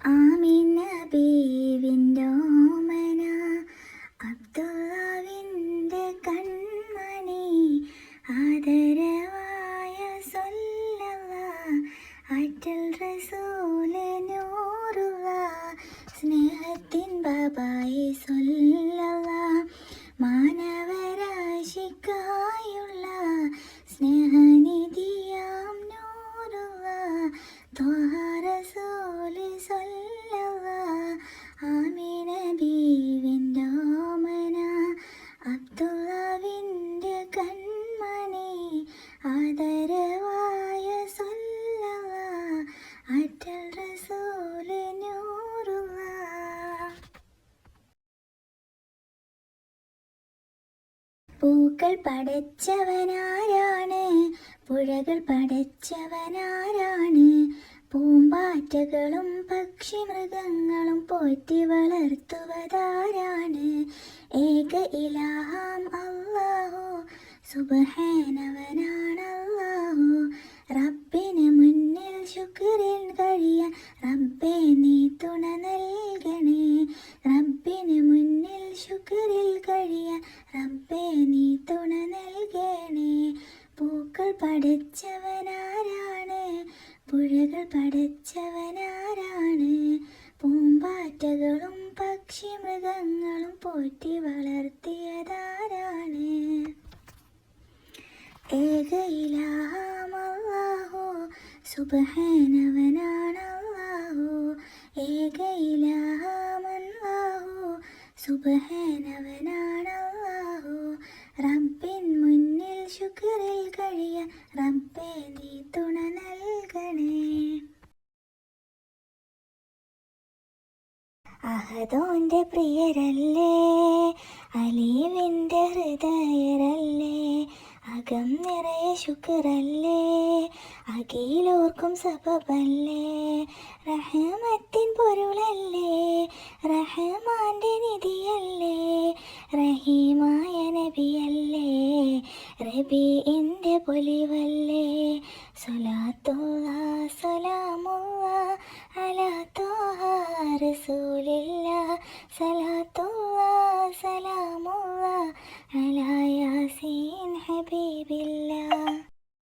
ആമിന ബീവിന്റെ ഓമന അബ്ദുള്ളവിന്റെ കൺമണി ആദരവായ സൊല്ലവ അറ്റൽ റസൂൽ നൂറുവ സ്നേഹത്തിൻ ബാബായി സൊല്ലവ മാനവരാശിക്കായുള്ള സ്നേഹനിധിയാം നൂറുവ ത്വഹ കൺമണി ആദരവായ പൂക്കൾ പടച്ചവനാരാണ് പുഴകൾ പടച്ചവനാരാണ് പൂമ്പാറ്റകളും പക്ഷിമൃഗങ്ങളും പോറ്റി വളർത്തുവതാരാണ്. ഏക ഇലാഹാം അല്ലാഹു സുബഹാനവനാണ് അല്ലാഹു റബ്ബിന് മുന്നിൽ ശുക്രിൻ കഴിയ റബ്ബേ നീ തുണ നൽകണേ. റബ്ബിന് മുന്നിൽ ശുക്രിൽ കഴിയ റബ്ബേ നീ തുണ നൽകണേ. പൂക്കൾ പുഴകൾ പടച്ചവനാരാണ് പൂമ്പാറ്റകളും പക്ഷി മൃഗങ്ങളും പോറ്റി വളർത്തിയതാരാണ്? ഏക ഇലാഹാമല്ലാഹു സുബഹാനവനാണ് അല്ലാഹു റബ്ബിൻ മുന്നിൽ ശുക്രിൽ കഴിയ റബ്ബേ നീ തുണ നൽകണേ. അഹദോന്റെ പ്രിയരല്ലേ അലീവിന്റെ ഹൃദയരല്ലേ അകം നിറയെ ശുക്രല്ലേ അകീലോർക്കും സബബല്ലേ റഹമത്തിൻ പൊരുളല്ലേ റഹമാന്റെ നിധിയല്ലേ റഹീമായ നബിയല്ലേ. അറബി എന്റെ പൊലിവല്ലേ? സൊലാത്തുള്ള സലാമുള്ള അലാത്തോഹ റസൂലില്ല സലാത്തുള്ള സലാമുള്ള അലായാസീ